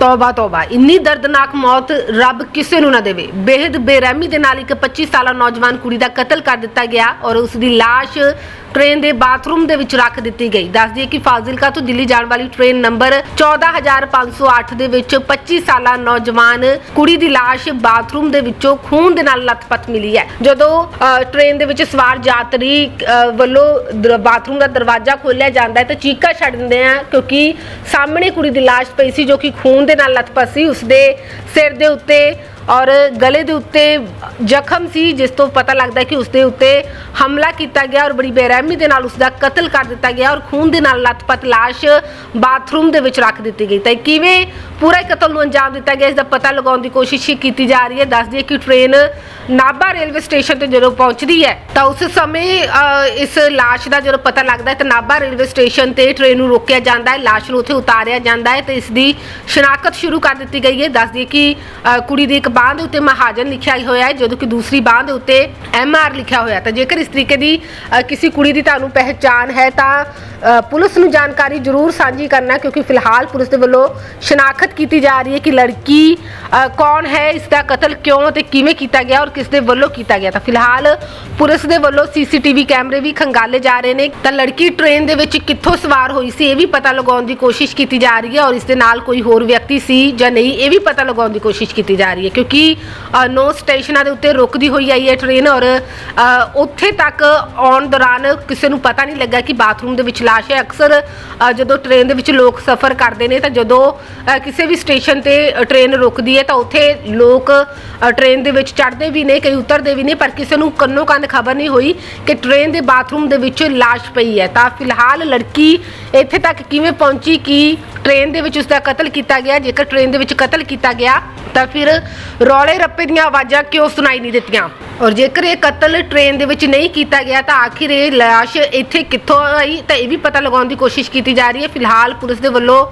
ਤੌਬਾ ਤੌਬਾ। ਇੰਨੀ ਦਰਦਨਾਕ ਮੌਤ ਰੱਬ ਕਿਸੇ ਨੂੰ ਨਾ ਦੇਵੇ। ਬੇहद ਬੇਰਹਿਮੀ ਦੇ ਨਾਲ ਇੱਕ 25 ਸਾਲਾ ਨੌਜਵਾਨ ਕੁੜੀ ਦਾ ਕਤਲ ਕਰ ਦਿੱਤਾ ਗਿਆ ਔਰ ਉਸ ਦੀ ਲਾਸ਼ ਟ੍ਰੇਨ ਦੇ ਬਾਥਰੂਮ ਦੇ ਵਿੱਚ ਰੱਖ ਦਿੱਤੀ ਗਈ। ਦੱਸ ਦਈਏ ਕਿ ਫਾਜ਼ਿਲਕਾ ਤੋਂ ਦਿੱਲੀ ਜਾਣ ਵਾਲੀ ਟ੍ਰੇਨ ਨੰਬਰ 14508 ਦੇ ਵਿੱਚ 25 ਸਾਲਾ ਨੌਜਵਾਨ ਕੁੜੀ ਦੀ ਲਾਸ਼ ਬਾਥਰੂਮ ਦੇ ਵਿੱਚੋਂ ਖੂਨ ਦੇ ਨਾਲ ਲੱਥਪੱਥ ਮਿਲੀ ਹੈ। ਜਦੋਂ ਅ, ਟ੍ਰੇਨ ਦੇ ਵਿੱਚ ਸਵਾਰ ਯਾਤਰੀ ਵੱਲੋਂ ਬਾਥਰੂਮ ਦਾ ਦਰਵਾਜ਼ਾ ਖੋਲ੍ਹਿਆ ਜਾਂਦਾ ਹੈ ਤਾਂ ਚੀਕਾ ਛੱਡ ਦਿੰਦੇ ਆ ਕਿਉਂਕਿ ਸਾਹਮਣੇ ਕੁੜੀ ਦੀ ਲਾਸ਼ ਪਈ ਸੀ ਜੋ ਕਿ ਖੂਨ ਦੇ ਨਾਲ ਲੱਥਪੱਥ ਸੀ। ਉਸਦੇ ਸਿਰ ਦੇ ਉੱਤੇ ਔਰ ਗਲੇ ਦੇ ਉੱਤੇ ਜ਼ਖਮ ਸੀ, ਜਿਸ ਤੋਂ ਪਤਾ ਲੱਗਦਾ ਕਿ ਉਸ ਦੇ ਉੱਤੇ ਹਮਲਾ ਕੀਤਾ ਗਿਆ ਔਰ ਬੜੀ ਬੇਰਹਿਮੀ ਦੇ ਨਾਲ ਉਸਦਾ ਕਤਲ ਕਰ ਦਿੱਤਾ ਗਿਆ ਔਰ ਖੂਨ ਦੇ ਨਾਲ ਲੱਥਪੱਥ ਲਾਸ਼ ਬਾਥਰੂਮ ਦੇ ਵਿੱਚ ਰੱਖ ਦਿੱਤੀ ਗਈ। ਤਾਂ ਇਹ ਕਿਵੇਂ ਪੂਰਾ ਕਤਲ ਨੂੰ ਅੰਜਾਮ ਦਿੱਤਾ ਗਿਆ ਇਸ ਦਾ ਪਤਾ ਲਗਾਉਣ ਦੀ ਕੋਸ਼ਿਸ਼ ਹੀ ਕੀਤੀ ਜਾ ਰਹੀ ਹੈ। ਦੱਸ ਦਈਏ ਕਿ ਟ੍ਰੇਨ ਨਾਭਾ ਰੇਲਵੇ ਸਟੇਸ਼ਨ ਤੇ ਜਦੋਂ ਪਹੁੰਚਦੀ ਹੈ, ਤਾਂ ਉਸ ਸਮੇਂ ਇਸ ਲਾਸ਼ ਦਾ ਜਦੋਂ ਪਤਾ ਲੱਗਦਾ ਹੈ, ਤਾਂ ਨਾਭਾ ਰੇਲਵੇ ਸਟੇਸ਼ਨ ਤੇ ਟ੍ਰੇਨ ਨੂੰ ਰੋਕਿਆ ਜਾਂਦਾ ਹੈ, ਲਾਸ਼ ਨੂੰ ਉੱਥੇ ਉਤਾਰਿਆ ਜਾਂਦਾ ਹੈ ਤੇ ਇਸ ਦੀ ਸ਼ਨਾਖਤ ਸ਼ੁਰੂ ਕਰ ਦਿੱਤੀ ਗਈ ਹੈ। ਦੱਸ ਦਈਏ ਕਿ ਕੁੜੀ ਦੀ ਇੱਕ ਬਾਂਹ ਦੇ ਉੱਤੇ ਮਹਾਜਨ ਲਿਖਿਆ ਹੋਇਆ ਹੈ ਜਦੋਂ ਕਿ ਦੂਸਰੀ ਬਾਂਹ ਦੇ ਉੱਤੇ ਐਮ ਆਰ ਲਿਖਿਆ ਹੋਇਆ ਤਾਂ ਜੇਕਰ ਇਸ ਤਰੀਕੇ ਦੀ ਅ, ਕਿਸੇ ਕੁੜੀ ਦੀ ਤੁਹਾਨੂੰ ਪਹਿਚਾਨ ਹੈ ਤਾਂ ਪੁਲਿਸ ਨੂੰ ਜਾਣਕਾਰੀ ਜ਼ਰੂਰ ਸਾਂਝੀ ਕਰਨਾ, ਕਿਉਂਕਿ ਫਿਲਹਾਲ ਪੁਲਿਸ ਦੇ ਵੱਲੋਂ ਸ਼ਨਾਖਤ ਕੀਤੀ ਜਾ ਰਹੀ ਹੈ ਕਿ ਲੜਕੀ ਕੌਣ ਹੈ ਇਸ ਦਾ ਕਤਲ ਕਿਉਂ ਤੇ ਕਿਵੇਂ ਕੀਤਾ ਗਿਆ ਔਰ ਕਿਸ ਦੇ ਵੱਲੋਂ ਕੀਤਾ ਗਿਆ। ਤਾਂ ਫਿਲਹਾਲ ਪੁਲਿਸ ਦੇ ਵੱਲੋਂ ਸੀਸੀਟੀਵੀ ਕੈਮਰੇ ਵੀ ਖੰਗਾਲੇ ਜਾ ਰਹੇ ਨੇ। ਤਾਂ ਲੜਕੀ ਟ੍ਰੇਨ ਦੇ ਵਿੱਚ ਕਿੱਥੋਂ ਸਵਾਰ ਹੋਈ ਸੀ, ਇਹ ਵੀ ਪਤਾ ਲਗਾਉਣ ਦੀ ਕੋਸ਼ਿਸ਼ ਕੀਤੀ ਜਾ ਰਹੀ ਹੈ ਔਰ ਇਸ ਦੇ ਨਾਲ ਕੋਈ ਹੋਰ ਵਿਅਕਤੀ ਸੀ ਜਾਂ ਨਹੀਂ, ਇਹ ਵੀ ਪਤਾ ਲਗਾਉਣ ਦੀ ਕੋਸ਼ਿਸ਼ ਕੀਤੀ ਜਾ ਰਹੀ ਹੈ। ਕਿਉਂਕਿ ਨੌ ਸਟੇਸ਼ਨਾਂ ਦੇ ਉੱਤੇ ਰੁਕਦੀ ਹੋਈ ਆਈ ਹੈ ਟ੍ਰੇਨ ਔਰ ਉੱਥੇ ਤੱਕ ਆਉਣ ਦੌਰਾਨ ਕਿਸੇ ਨੂੰ ਪਤਾ ਨਹੀਂ ਲੱਗਾ ਕਿ ਬਾਥਰੂਮ ਦੇ ਵਿੱਚ ਲਾਸ਼ ਹੈ। ਅਕਸਰ ਅ, ਜਦੋਂ ਟ੍ਰੇਨ ਦੇ ਵਿੱਚ ਲੋਕ ਸਫ਼ਰ ਕਰਦੇ ਨੇ ਤਾਂ ਜਦੋਂ ਅ, ਕਿਸੇ ਵੀ ਸਟੇਸ਼ਨ ਤੇ ਅ, ਟ੍ਰੇਨ ਰੁਕਦੀ ਹੈ ਤਾਂ ਉੱਥੇ ਲੋਕ ਅ, ਟ੍ਰੇਨ ਦੇ ਵਿੱਚ ਚੜ੍ਹਦੇ ਵੀ ਨੇ ਕਈ ਉਤਰਦੇ ਵੀ ਨੇ ਪਰ ਕਿਸੇ ਨੂੰ ਕੰਨੋ ਕੰਨ ਖਬਰ ਨਹੀਂ ਹੋਈ ਕਿ ਟ੍ਰੇਨ ਦੇ ਬਾਥਰੂਮ ਦੇ ਵਿੱਚ ਲਾਸ਼ ਪਈ ਹੈ। ਤਾਂ ਫਿਲਹਾਲ ਲੜਕੀ ਇੱਥੇ ਤੱਕ ਕਿਵੇਂ ਪਹੁੰਚੀ ਕਿ ਟ੍ਰੇਨ ਦੇ ਵਿੱਚ ਉਸ ਦਾ ਕਤਲ ਕੀਤਾ ਗਿਆ। ਜੇਕਰ ਟ੍ਰੇਨ ਦੇ ਵਿੱਚ ਕਤਲ ਕੀਤਾ ਗਿਆ, ਤਾਂ ਫਿਰ ਰੌਲੇ ਰੱਪੇ ਦੀਆਂ ਆਵਾਜ਼ਾਂ ਕਿਉਂ ਸੁਣਾਈ ਨਹੀਂ ਦਿੱਤੀਆਂ? ਔਰ ਜੇਕਰ ਇਹ ਕਤਲ ਟ੍ਰੇਨ ਦੇ ਵਿੱਚ ਨਹੀਂ ਕੀਤਾ ਗਿਆ, ਤਾਂ ਆਖਿਰ ਇਹ ਲਾਸ਼ ਇੱਥੇ ਕਿੱਥੋਂ ਆਈ? ਤਾਂ ਇਹ ਵੀ ਪਤਾ ਲਗਾਉਣ ਦੀ ਕੋਸ਼ਿਸ਼ ਕੀਤੀ ਜਾ ਰਹੀ ਹੈ। ਫਿਲਹਾਲ ਪੁਲਿਸ ਦੇ ਵੱਲੋਂ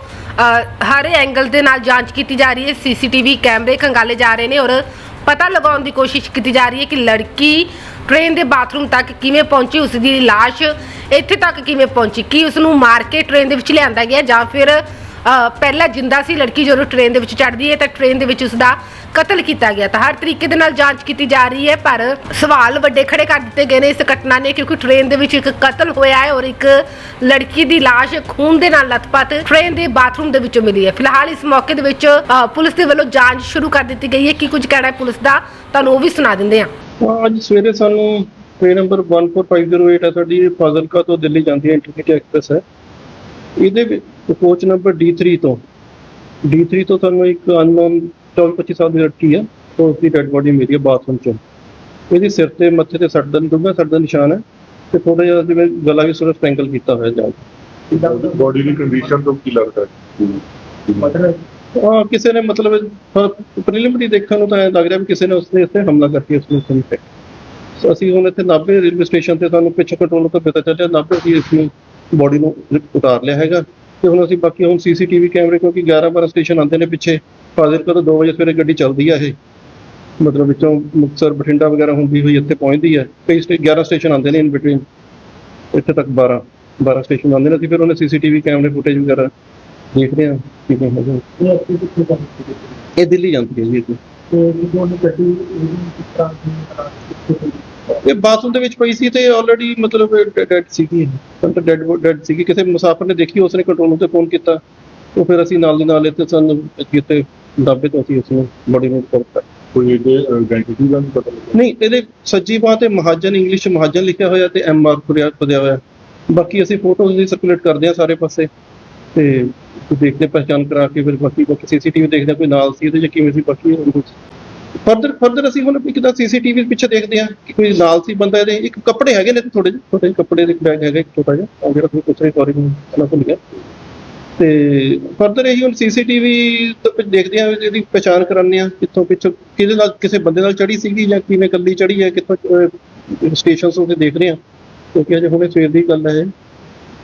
ਹਰ ਐਂਗਲ ਦੇ ਨਾਲ ਜਾਂਚ ਕੀਤੀ ਜਾ ਰਹੀ ਹੈ। ਸੀਸੀਟੀਵੀ ਕੈਮਰੇ ਖੰਗਾਲੇ ਜਾ ਰਹੇ ਨੇ ਔਰ ਪਤਾ ਲਗਾਉਣ ਦੀ ਕੋਸ਼ਿਸ਼ ਕੀਤੀ ਜਾ ਰਹੀ ਹੈ ਕਿ ਲੜਕੀ ਟ੍ਰੇਨ ਦੇ ਬਾਥਰੂਮ ਤੱਕ ਕਿਵੇਂ ਪਹੁੰਚੀ ਉਸ ਦੀ ਲਾਸ਼ ਇੱਥੇ ਤੱਕ ਕਿਵੇਂ ਪਹੁੰਚੀ? ਕੀ ਉਸ ਨੂੰ ਮਾਰ ਕੇ ਟ੍ਰੇਨ ਦੇ ਵਿੱਚ ਲਿਆਂਦਾ ਗਿਆ ਜਾਂ ਫਿਰ ਪਹਿਲਾਂ ਜਿੰਦਾ ਸੀ ਲੜਕੀ ਜਦੋਂ ਟ੍ਰੇਨ ਦੇ ਵਿੱਚ ਚੜਦੀ ਹੈ ਤਾਂ ਟ੍ਰੇਨ ਦੇ ਵਿੱਚ ਉਸ ਦਾ ਕਤਲ ਕੀਤਾ ਗਿਆ ਤਾਂ ਹਰ ਤਰੀਕੇ ਦੇ ਨਾਲ ਜਾਂਚ ਕੀਤੀ ਜਾ ਰਹੀ ਹੈ ਪਰ ਸਵਾਲ ਵੱਡੇ ਖੜੇ ਕਰ ਦਿੱਤੇ ਗਏ ਨੇ ਇਸ ਘਟਨਾ ਨੇ ਕਿਉਂਕਿ ਟ੍ਰੇਨ ਦੇ ਵਿੱਚ ਇੱਕ ਕਤਲ ਹੋਇਆ ਹੈ ਔਰ ਇੱਕ ਲੜਕੀ ਦੀ ਲਾਸ਼ ਖੂਨ ਦੇ ਨਾਲ ਲਥਪਥ ਟ੍ਰੇਨ ਦੇ ਬਾਥਰੂਮ ਦੇ ਵਿੱਚੋਂ ਮਿਲੀ ਹੈ। ਫਿਲਹਾਲ ਇਸ ਮੌਕੇ ਦੇ ਵਿੱਚ ਪੁਲਿਸ ਦੇ ਵੱਲੋਂ ਜਾਂਚ ਸ਼ੁਰੂ ਕਰ ਦਿੱਤੀ ਗਈ ਹੈ। ਕੀ ਕੁਝ ਕਹਿਣਾ ਹੈ ਪੁਲਿਸ ਦਾ? ਤੁਹਾਨੂੰ ਉਹ ਵੀ ਸੁਣਾ ਦਿੰਦੇ ਹਾਂ ਹਾਂ, ਅੱਜ ਸਵੇਰੇ ਸਾਨੂੰ ਟ੍ਰੇਨ ਨੰਬਰ 14508 ਹੈ ਸਾਡੀ ਫਾਜ਼ਿਲਕਾ ਤੋਂ ਦਿੱਲੀ ਜਾਂਦੀ ਹੈ ਇੰਟਰਸਿਟੀ ਐਕਸਪ੍ਰੈਸ ਹੈ। ਇਹਦੇ ਵਿੱਚ ਕੋਚ ਨੰਬਰ D3 ਤੋਂ D3 ਤੋਂ ਸਾਨੂੰ ਇੱਕ ਅਨਨੋਨ 24 ਸਾਲ ਦੀ ਲੜਕੀ ਹੈ ਤੋਂ ਉਸਦੀ ਡੈਡ ਬੋਡੀ ਮਿਲੀ ਹੈ ਬਾਥਰੂਮ ਚੋਂ। ਇਹਦੀ ਸਿਰ ਤੇ ਮੱਥੇ ਤੇ ਸੱਟ ਦਾ ਡੂੰਘਾ ਸੱਟ ਦਾ ਨਿਸ਼ਾਨ ਹੈ ਤੇ ਥੋੜਾ ਜਿਹਾ ਜਿਵੇਂ ਗਲਾ ਵੀ ਸੁਰਤ ਸਟੈਂਗਲ ਕੀਤਾ ਹੋਇਆ ਜਾਂ ਬੋਡੀ ਦੀ ਕੰਡੀਸ਼ਨ ਤੋਂ ਕੀ ਲੱਗਦਾ ਹੈ? ਹਾਂ ਕਿਸੇ ਨੇ ਮਤਲਬ ਪ੍ਰੀਲਿਮਿਨਰੀ ਦੇਖਣ ਨੂੰ ਤਾਂ ਐਂ ਲੱਗ ਰਿਹਾ ਵੀ ਕਿਸੇ ਨੇ ਉਸਨੇ ਇੱਥੇ ਹਮਲਾ ਕਰਕੇ ਉਸ ਨੂੰ ਸਹੀ ਹੈ। ਸੋ ਅਸੀਂ ਹੁਣ ਇੱਥੇ ਨਾਭੇ ਰੇਲਵੇ ਸਟੇਸ਼ਨ ਤੇ ਸਾਨੂੰ ਪਿੱਛੇ ਕੰਟਰੋਲ ਤੋਂ ਪਤਾ ਚੱਲਿਆ, ਨਾਭੇ ਅਸੀਂ ਇਸ ਨੂੰ ਬੋਡੀ ਨੂੰ ਉਤਾਰ ਲਿਆ ਹੈਗਾ। ਤੇ ਹੁਣ ਅਸੀਂ ਬਾਕੀ ਹੁਣ ਸੀਸੀਟੀਵੀ ਕੈਮਰੇ ਕਿਉਂਕਿ 11 12 ਸਟੇਸ਼ਨ ਆਉਂਦੇ ਨੇ ਪਿੱਛੇ ਫਾਜ਼ਿਲਕਾ ਤੋਂ 2 ਵਜੇ ਸਵੇਰੇ ਗੱਡੀ ਚੱਲਦੀ ਆ ਇਹ। ਮਤਲਬ ਵਿੱਚੋਂ ਮੁਕਤਸਰ, ਬਠਿੰਡਾ ਵਗੈਰਾ ਹੁੰਦੀ ਹੋਈ ਇੱਥੇ ਪਹੁੰਚਦੀ ਹੈ ਕਈ ਸਟੇ 11 ਸਟੇਸ਼ਨ ਆਉਂਦੇ ਨੇ ਇਨ ਬਿਟਵੀਨ ਇੱਥੇ ਤੱਕ 12 12 ਸਟੇਸ਼ਨ ਆਉਂਦੇ ਨੇ। ਅਸੀਂ ਫਿਰ ਉਹਨੇ ਸੀਸੀਟੀਵੀ ਕੈਮਰੇ ਫੁਟੇਜ ਵਗੈਰਾ ਦੇਖਦੇ ਹਾਂ ਕਿਵੇਂ ਹੈਗਾ? ਇਹ ਦਿੱਲੀ ਜਾਂਦੀ ਹੈ ਜੀ ਇਹ। ਇਹ ਬਾਥਰੂਮ ਦੇ ਵਿੱਚ ਪਈ ਸੀ ਤੇ ਆਲਰੇਡੀ ਮਤਲਬ ਡੈਡ ਸੀਗੀ ਤਾਂ ਡੈਡ ਡੈਡ ਸੀਗੀ। ਕਿਸੇ ਮੁਸਾਫਰ ਨੇ ਦੇਖੀ ਉਸਨੇ ਕੰਟਰੋਲ ਰੂਮ ਤੇ ਫੋਨ ਕੀਤਾ। ਉਹ ਫਿਰ ਅਸੀਂ ਨਾਲ ਦੀ ਨਾਲ ਇੱਥੇ ਸਾਨੂੰ ਕਿਤੇ ਦਾਬੇ ਤੋਂ ਅਸੀਂ ਉਸ ਨੂੰ ਬੜੀ ਨੂੰ ਕਰਤਾ ਕੋਈ ਇਹਦੇ ਆਇਡੈਂਟੀਟੀ ਦਾ ਨਹੀਂ ਪਤਾ ਲੱਗਾ ਨਹੀਂ ਇਹਦੇ ਸੱਜੀ ਬਾਹ ਤੇ ਮਹਾਜਨ ਇੰਗਲਿਸ਼ 'ਚ ਮਹਾਜਨ ਲਿਖਿਆ ਹੋਇਆ ਤੇ ਐਮ ਆਰ ਖੁਰਿਆ ਖੁਦਿਆ ਹੋਇਆ। ਬਾਕੀ ਅਸੀਂ ਫੋਟੋਜ਼ ਸਰਕੂਲੇਟ ਕਰਦੇ ਹਾਂ ਸਾਰੇ ਪਾਸੇ। ਤੇ ਦੇਖਦੇ ਹਾਂ ਕਰਾ ਕੇ ਫਿਰ ਬਾਕੀ ਬਾਕੀ ਸੀਸੀਟੀਵੀ ਦੇਖਦੇ ਕੋਈ ਨਾਲ ਸੀ ਇਹਦੇ ਜਾਂ ਕਿਵੇਂ ਸੀ, ਬਾਕੀ ਫਰਦਰ ਫਰਦਰ ਅਸੀਂ ਹੁਣ ਇੱਕ ਤਾਂ ਸੀਸੀਟੀਵੀ ਪਿੱਛੇ ਦੇਖਦੇ ਹਾਂ ਕਿ ਕੋਈ ਨਾਲ ਸੀ ਬੰਦਾ ਇਹਦੇ, ਇੱਕ ਕੱਪੜੇ ਹੈਗੇ ਨੇ ਥੋੜੇ ਜਿਹੇ ਛੋਟੇ ਕੱਪੜੇ ਦੇ ਬੈਗ ਹੈਗਾ, ਇੱਕ ਛੋਟਾ ਜਿਹਾ, ਉਹ ਜਿਹੜਾ ਤੁਸੀਂ ਪੁੱਛ ਰਹੇ ਸੌਰੀ ਮੈਂ ਭੁੱਲ ਗਿਆ। ਤੇ ਫਰਦਰ ਇਹੀ ਹੁਣ ਸੀਸੀਟੀਵੀ ਤੋਂ ਕੁਝ ਦੇਖਦੇ ਆ ਇਹਦੀ ਪਛਾਣ ਕਰਾਉਂਦੇ ਆ ਕਿੱਥੋਂ ਪਿੱਛੋਂ ਕਿਹਦੇ ਨਾਲ, ਕਿਸੇ ਬੰਦੇ ਨਾਲ ਚੜੀ ਸੀਗੀ ਜਾਂ ਕਿਵੇਂ ਕੱਲੀ ਚੜੀ ਹੈ, ਕਿੱਥੋਂ ਸਟੇਸ਼ਨ ਤੋਂ ਤੇ ਦੇਖ ਰਹੇ ਆ ਕਿਉਂਕਿ ਅਜੇ ਹੁਣੇ ਸਵੇਰ ਦੀ ਗੱਲ ਹੈ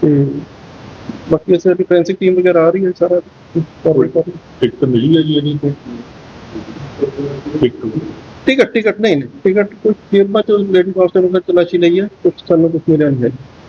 ਤੇ ਬਾਕੀ ਅਸੀਂ ਫੋਰੈਂਸਿਕ ਟੀਮ ਵਗੈਰਾ ਆ ਰਹੀ ਹੈ ਸਾਰਾ। ਕਰ। ਟਿਕਟ ਮਿਲੀ ਹੈ ਜੀ ਇਹਦੀ ਕੋਈ? ਟਿਕਟ ਟਿਕਟ ਟਿਕਟ ਨਹੀਂ ਨਹੀਂ। ਟਿਕਟ ਕੋਈ ਜੇਬਾਂ ਚੋਂ ਲੇਡੀ ਕਾਂਸਟੇਬਲ ਦਾ ਤਲਾਸ਼ੀ ਲਈ ਹੈ ਕੁਝ ਸਾਨੂੰ ਕੁਝ ਮਿਲਿਆ ਨਹੀਂ ਹੈ।